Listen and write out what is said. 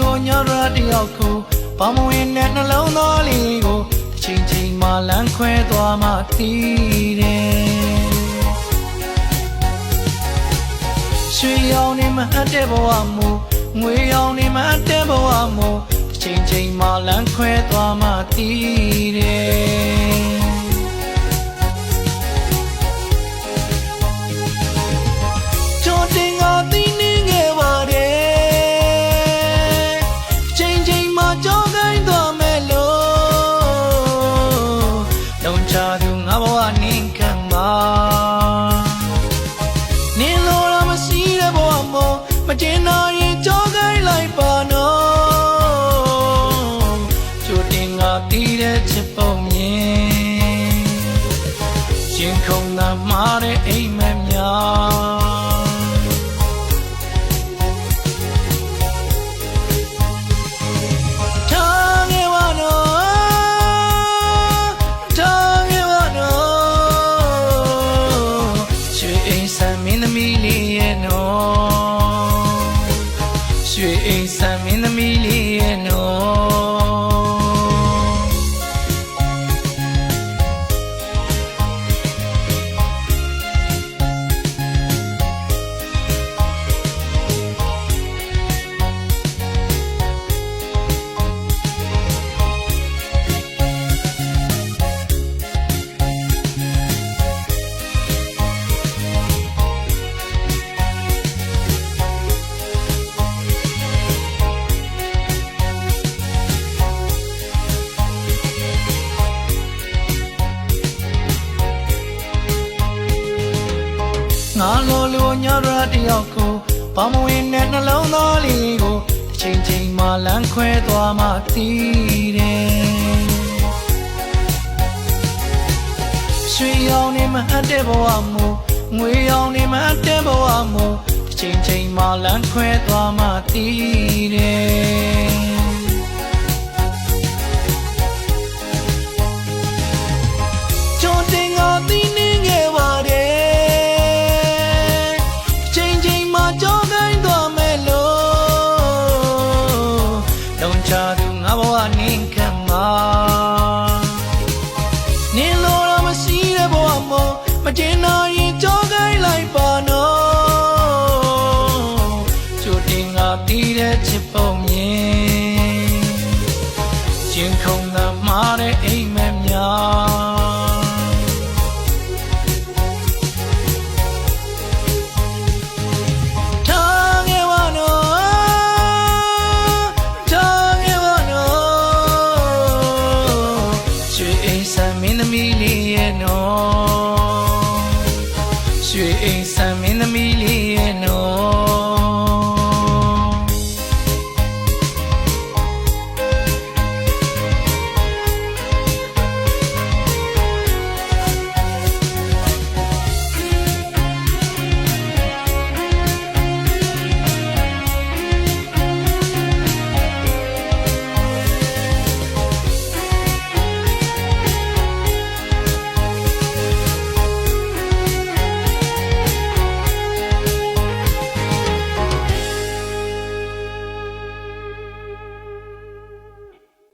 ငါလိုလိုညရတယောက်ကိုဘာမဝင်တဲ့နှလုံးသားလေးကိုတစ်ချိန်ချိန်မှလမ်းခွဲသွားမှသိတယ်ရွှေရောင်နေမအပ်တဲ့ဘဝမူငွေရောင်နေမအပ်တဲ့ဘဝမူတစ်ချိန်ချိန်မှလမ်းခွဲသွားမှသိတယ် မို့မတင်တော့ရင်ကြောကိုင်းလိုက်ပါနော်ကြိုတင်ငါသိတဲ့ချစ်ပုံမြင်ရင်ခုန်သာမှားတဲ့အိမ်မက်များ ရွှေအိမ်ဆန်မင်းသမီးလေးရဲ့ ငါလိုလိုညရတယောက်ကိုဘာမဝင်တဲ့နှလုံးသားလေးကိုတစ်ချိန်ချိန်မှလမ်းခွဲသွားမှသိတယ်ရွှေရောင်နေမအပ်တဲ့ဘဝမူငွေရောင်နေမအပ်တဲ့ဘဝမူတစ်ချိန်ချိန်မှလမ်းခွဲသွားမှသိတယ် တင်တော့ရင်ကြောကိုင်းလိုက်ပါနော်ချိုတင်ငါတီးတဲ့ချစ်ပုံ 聚一散 is